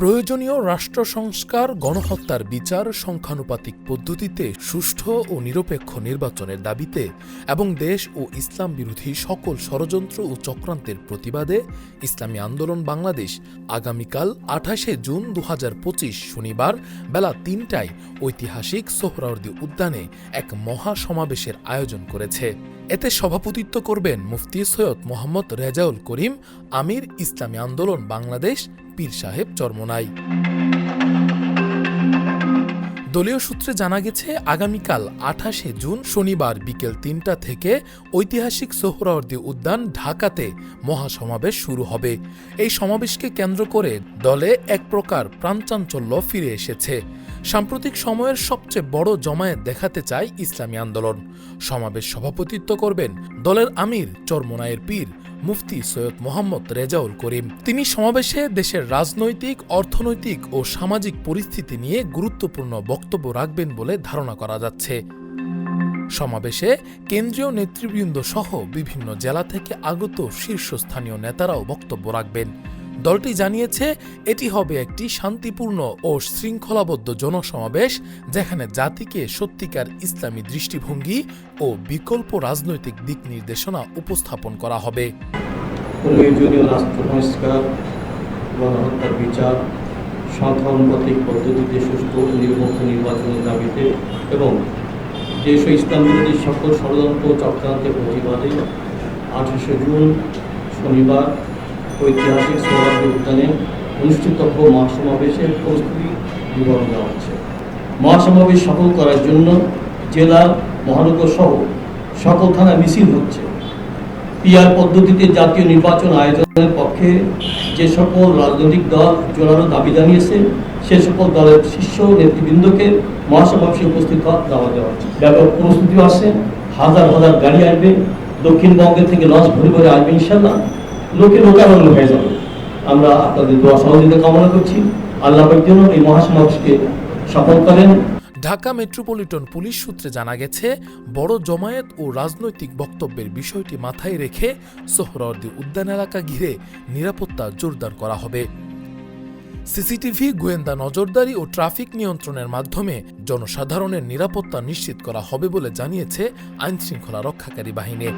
প্রয়োজনীয় রাষ্ট্র সংস্কার, গণহত্যার বিচার, সংখ্যানুপাতিক পদ্ধতিতে সুষ্ঠু ও নিরপেক্ষ নির্বাচনের দাবিতে এবং দেশ ও ইসলাম বিরোধী সকল ষড়যন্ত্র ও চক্রান্তের প্রতিবাদে ইসলামী আন্দোলন বাংলাদেশ আগামীকাল আঠাশে জুন দু হাজার পঁচিশ শনিবার বেলা তিনটায় ঐতিহাসিক সোহরাওয়ার্দী উদ্যানে এক মহা সমাবেশের আয়োজন করেছে। এতে সভাপতিত্ব করবেন মুফতি সৈয়দ মোহাম্মদ রেজাউল করিম, আমির ইসলামী আন্দোলন বাংলাদেশ পীর সাহেব চরমনাই। দলীয় সূত্রে জানা গেছে, আগামীকাল আঠাশে জুন শনিবার বিকেল তিনটা থেকে ঐতিহাসিক সোহরাওয়ার্দী উদ্যান ঢাকাতে মহাসমাবেশ শুরু হবে। এই সমাবেশকে কেন্দ্র করে দলে এক প্রকার প্রাণচাঞ্চল্য ফিরে এসেছে। সাম্প্রতিক সময়ের সবচেয়ে বড় জমায়েত দেখাতে চায় ইসলামী আন্দোলন। সমাবেশ সভাপতিত্ব করবেন দলের আমির চরমনায়ের পীর মুফতি সৈয়দ মোহাম্মদ রেজাউল করিম। তিনি সমাবেশে দেশের রাজনৈতিক, অর্থনৈতিক ও সামাজিক পরিস্থিতি নিয়ে গুরুত্বপূর্ণ বক্তব্য রাখবেন বলে ধারণা করা যাচ্ছে। সমাবেশে কেন্দ্রীয় নেতৃবৃন্দ সহ বিভিন্ন জেলা থেকে আগত শীর্ষস্থানীয় নেতারাও বক্তব্য রাখবেন। দলটি জানিয়েছে, এটি হবে একটি শান্তিপূর্ণ ও শৃঙ্খলাবদ্ধ জনসমাবেশ যেখানে জাতিকে সত্যিকার ইসলামী দৃষ্টিভঙ্গি ও বিকল্প রাজনৈতিক দিক নির্দেশনা উপস্থাপন করা হবে। রাষ্ট্র বিচার সংখ্যানুপাতিক পদ্ধতিতে ও নিরপেক্ষ নির্বাচনের দাবিতে এবং দেশ ও ইসলাম বিরোধী সকল ষড়যন্ত্র চক্রান্তের প্রতিবাদে আঠাশে জুন শনিবার ঐতিহাসিক সোহরাওয়ার্দী উদ্যানে অনুষ্ঠিতব্য মহাসমাবেশের প্রস্তুতি বিবরণ দেওয়া হচ্ছে। মহাসমাবেশ সফল করার জন্য জেলা, মহানগর সহ সকল থানা মিছিল হচ্ছে। পিআর পদ্ধতিতে জাতীয় নির্বাচন আয়োজনের পক্ষে যে সকল রাজনৈতিক দল জোরালো দাবি জানিয়েছে, সে সকল দলের শীর্ষ নেতৃবৃন্দকে মহাসমাবেশে উপস্থিত হওয়ার দাওয়া দেওয়া হচ্ছে। ব্যাপক প্রস্তুতিও আছে, হাজার হাজার গাড়ি আসবে দক্ষিণবঙ্গের থেকে লঞ্চ ভরে ভরে আসবে ইনশাল্লাহ লোকে লোকারণ্য হয়ে যাবে। আমরা আপনাদের দোয়া সহযোগিতা কামনা করছি। আল্লাহ যেন এই মহাসমাবেশকে সফল করেন। ঢাকা মেট্রোপলিটন পুলিশ সূত্রে জানা গেছে, বড় জমায়েত ও রাজনৈতিক বক্তব্যের বিষয়টি মাথায় রেখে সোহরাওয়ার্দী উদ্যান এলাকা ঘিরে নিরাপত্তা জোরদার করা হবে। সিসিটিভি, গোয়েন্দা নজরদারি ও ট্রাফিক নিয়ন্ত্রণের মাধ্যমে জনসাধারণের নিরাপত্তা নিশ্চিত করা হবে বলে জানিয়েছে আইনশৃঙ্খলা রক্ষাকারী বাহিনী।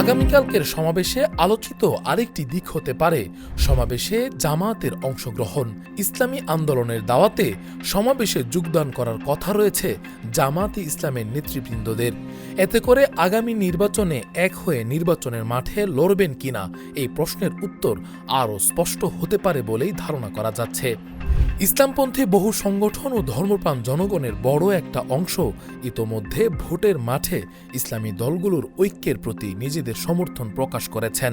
আগামীকালকের সমাবেশে আলোচিত আরেকটি দিক হতে পারে, সমাবেশে জামায়াতের অংশগ্রহণ। ইসলামী আন্দোলনের দাওয়াতে সমাবেশে যোগদান করার কথা রয়েছে জামায়াতে ইসলামের নেতৃবৃন্দদের। এতে করে আগামী নির্বাচনে এক হয়ে নির্বাচনের মাঠে লড়বেন কিনা, এই প্রশ্নের উত্তর আরও স্পষ্ট হতে পারে বলেই ধারণা করা যাচ্ছে। ইসলামপন্থী বহু সংগঠন ও ধর্মপ্রাণ জনগণের বড় একটা অংশ ইতোমধ্যে ভোটের মাঠে ইসলামী দলগুলোর ঐক্যের প্রতি নিজেদের সমর্থন প্রকাশ করেছেন।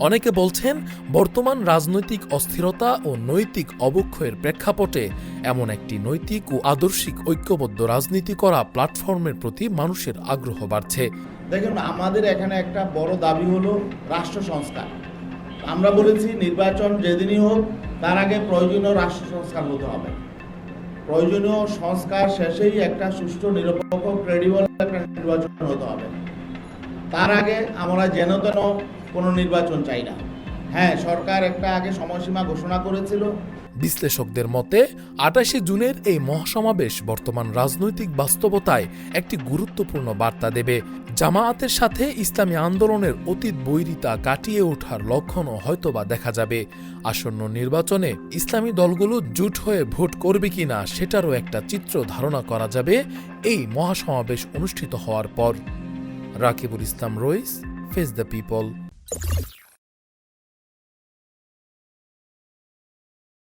অনেকে বলছেন, বর্তমান রাজনৈতিক অস্থিরতা ও নৈতিক অবক্ষয়ের প্রেক্ষাপটে এমন একটি নৈতিক ও আদর্শিক ঐক্যবদ্ধ রাজনীতি করা প্ল্যাটফর্মের প্রতি মানুষের আগ্রহ বাড়ছে। দেখুন, আমাদের এখানে একটা বড় দাবি হলো রাষ্ট্র সংস্কার। আমরা বলেছি, নির্বাচন যেদিনই হোক, তার আগে প্রয়োজনীয় রাষ্ট্র সংস্কার হতে হবে। প্রয়োজনীয় সংস্কার শেষেই একটা সুষ্ঠু, নিরপেক্ষ ক্রেডিবল একটা নির্বাচন হতে হবে। তার আগে আমরা যেন তেন কোনো নির্বাচন চাই না। হ্যাঁ সরকার একটা আগে সময়সীমা ঘোষণা করেছিল। বিশ্লেষকদের মতে, আটাশে জুনের এই মহাসমাবেশ বর্তমান রাজনৈতিক বাস্তবতায় একটি গুরুত্বপূর্ণ বার্তা দেবে। জামায়াতের সাথে ইসলামী আন্দোলনের অতীত বৈরিতা কাটিয়ে ওঠার লক্ষণও হয়তোবা দেখা যাবে। আসন্ন নির্বাচনে ইসলামী দলগুলো জুট হয়ে ভোট করবে কিনা সেটারও একটা চিত্র ধারণা করা যাবে। এই মহাসমাবেশ অনুষ্ঠিত হওয়ার পর। Rakibul Islam Rais face the people